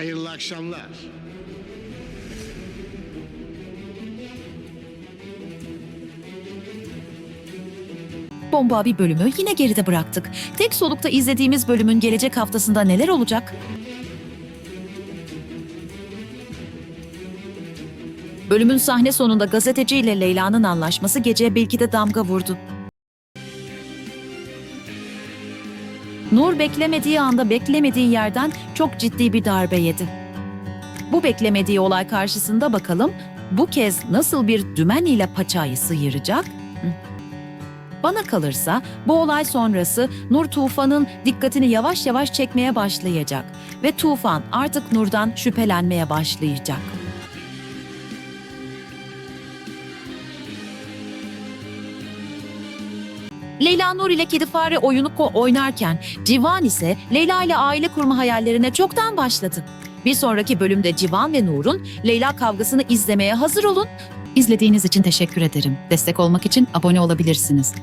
Hayırlı akşamlar. Bomba bir bölümü yine geride bıraktık. Tek solukta izlediğimiz bölümün gelecek haftasında neler olacak? Bölümün sahne sonunda gazeteci ile Leyla'nın anlaşması geceye belki de damga vurdu. Nur beklemediği anda beklemediği yerden çok ciddi bir darbe yedi. Bu beklemediği olay karşısında bakalım bu kez nasıl bir dümen ile paçayı sıyıracak? Bana kalırsa bu olay sonrası Nur Tufan'ın dikkatini yavaş yavaş çekmeye başlayacak ve Tufan artık Nur'dan şüphelenmeye başlayacak. Leyla Nur ile kedi fare oyunu oynarken Civan ise Leyla ile aile kurma hayallerine çoktan başladı. Bir sonraki bölümde Civan ve Nur'un Leyla kavgasını izlemeye hazır olun. İzlediğiniz için teşekkür ederim. Destek olmak için abone olabilirsiniz.